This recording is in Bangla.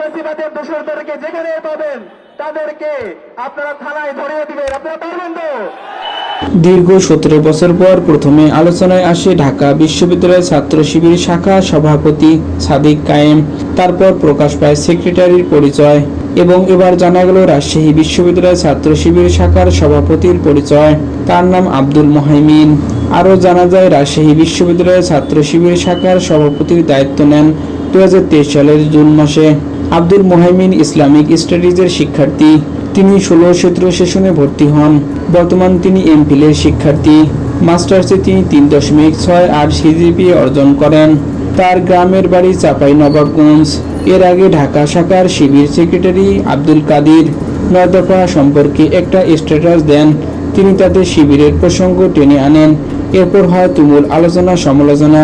ফেসিবাদের দোষরদেরকে যেখানে পাবেন, তাদেরকে আপনারা থানায় ধরিয়ে দিবেন। আপনারা পারবেন তো? দীর্ঘ সতেরো বছর পর প্রথমে আলোচনায় আসে ঢাকা বিশ্ববিদ্যালয়ের ছাত্র শিবির শাখা সভাপতি সাদিক কায়েম। তারপর প্রকাশ পায় সেক্রেটারির পরিচয় এবং এবার জানা গেল রাজশাহী বিশ্ববিদ্যালয়ের ছাত্র শিবির শাখার সভাপতির পরিচয়। তার নাম আব্দুল মোহাইমিন। আরও জানা যায়, রাজশাহী বিশ্ববিদ্যালয়ের ছাত্র শিবির শাখার সভাপতির দায়িত্ব নেন দু হাজার তেইশ সালের জুন মাসে। আব্দুল মোহাইমিন ইসলামিক স্টাডিজের শিক্ষার্থী। তিনি ষোলো সতেরো সেশনে ভর্তি হন। বর্তমান তিনি এমফিলের শিক্ষার্থী। মাস্টার্সে তিনি তিন দশমিক ছয় আট সিজিপি অর্জন করেন। তার গ্রামের বাড়ি চাপাই নবাবগঞ্জ। এর আগে ঢাকা শাখার শিবির সেক্রেটারি আব্দুল কাদির নয় দফা সম্পর্কে একটা স্ট্যাটাস দেন। তিনি তাদের শিবিরের প্রসঙ্গ টেনে আনেন। এরপর হয় তুমুল আলোচনা সমালোচনা